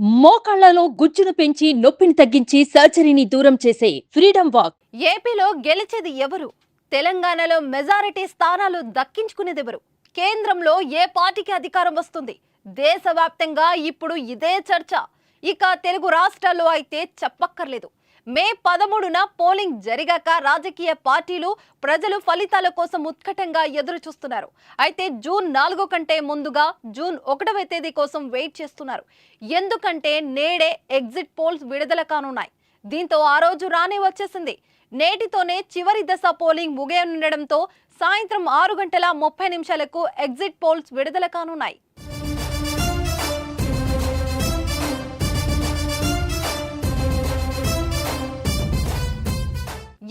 మోకాళ్ళలో గుజ్జును పెంచి నొప్పిని తగ్గించి సర్జరీని దూరం చేసే ఫ్రీడమ్ వాక్. ఏపీలో గెలిచేది ఎవరు? తెలంగాణలో మెజారిటీ స్థానాలు దక్కించుకునేదెవరు? కేంద్రంలో ఏ పార్టీకి అధికారం వస్తుంది? దేశవ్యాప్తంగా ఇప్పుడు ఇదే చర్చ. ఇక తెలుగు రాష్ట్రాల్లో అయితే చెప్పక్కర్లేదు. మే పదమూడున పోలింగ్ జరిగాక రాజకీయ పార్టీలు ప్రజలు ఫలితాల కోసం ఉత్కటంగా ఎదురు చూస్తున్నారు అయితే జూన్ నాలుగు కంటే ముందుగా జూన్ ఒకటవ తేదీ కోసం వెయిట్ చేస్తున్నారు. ఎందుకంటే నేడే ఎగ్జిట్ పోల్స్ విడుదల కానున్నాయి. దీంతో ఆ రోజు రానే వచ్చేసింది. నేటితోనే చివరి దశ పోలింగ్ ముగియనుండడంతో సాయంత్రం ఆరు గంటల ముప్పై నిమిషాలకు ఎగ్జిట్ పోల్స్ విడుదల కానున్నాయి.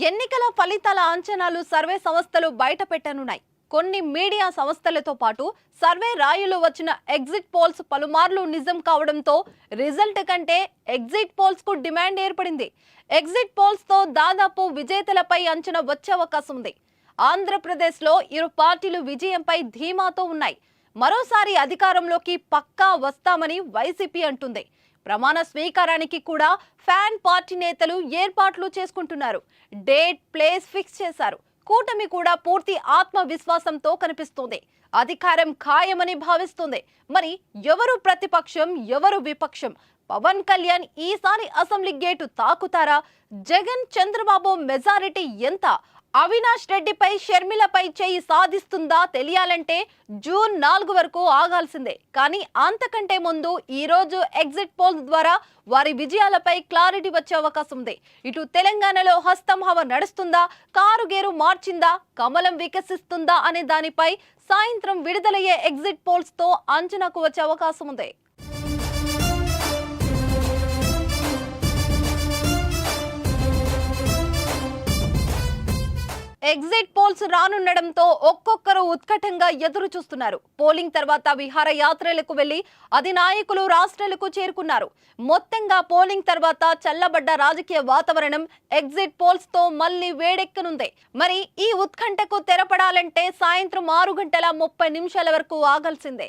ఎన్నికల ఫలితాల అంచనాలు సర్వే సంస్థలు బయట పెట్టనున్నాయి కొన్ని మీడియా సంస్థలతో పాటు సర్వే రాయులు వచ్చిన ఎగ్జిట్ పోల్స్ పలుమార్లు నిజం కావడంతో రిజల్ట్ కంటే ఎగ్జిట్ పోల్స్కు డిమాండ్ ఏర్పడింది. ఎగ్జిట్ పోల్స్తో దాదాపు విజేతలపై అంచనా వచ్చే అవకాశం ఉంది. ఆంధ్రప్రదేశ్లో ఇరు పార్టీలు విజయంపై ధీమాతో ఉన్నాయి. మరోసారి అధికారంలోకి పక్కా వస్తామని వైసీపీ అంటుంది. ప్రమాణ స్వీకారానికి కూడా ఫ్యాన్ పార్టీ నేతలు ఏర్పాట్లు చేసుకుంటున్నారు. డేట్ ప్లేస్ ఫిక్స్ చేశారు. కూటమి కూడా పూర్తి ఆత్మవిశ్వాసంతో కనిపిస్తోంది. అధికారం ఖాయమని భావిస్తుంది. మరి ఎవరు ప్రతిపక్షం ఎవరు విపక్షం? పవన్ కళ్యాణ్ ఈసారి అసెంబ్లీ గేటు తాకుతారా? జగన్ చంద్రబాబు మెజారిటీ ఎంత? అవినాష్ రెడ్డిపై షర్మిలపై చేయి సాధిస్తుందా తెలియాలంటే జూన్ నాలుగు వరకు ఆగాల్సిందే. కానీ అంతకంటే ముందు ఈ రోజు ఎగ్జిట్ పోల్స్ ద్వారా వారి విజయాలపై క్లారిటీ వచ్చే అవకాశం ఉంది. ఇటు తెలంగాణలో హస్తం హవ నడుస్తుందా? కారు గేరు మార్చిందా? కమలం వికసిస్తుందా? అనే దానిపై సాయంత్రం విడుదలయ్యే ఎగ్జిట్ పోల్స్తో అంచనాకు వచ్చే అవకాశం ఉంది. ఎగ్జిట్ పోల్స్ రానుండడంతో ఒక్కొక్కరు ఉత్కటంగా ఎదురు చూస్తున్నారు. పోలింగ్ తర్వాత విహారయాత్రలకు వెళ్ళి అధినాయకులు రాష్ట్రాలకు చేరుకున్నారు. మొత్తంగా పోలింగ్ తర్వాత చల్లబడ్డ రాజకీయ వాతావరణం ఎగ్జిట్ పోల్స్తో మళ్ళీ వేడెక్కనుంది. మరి ఈ ఉత్కంఠకు తెరపడాలంటే సాయంత్రం ఆరు గంటల ముప్పై నిమిషాల వరకు ఆగాల్సిందే.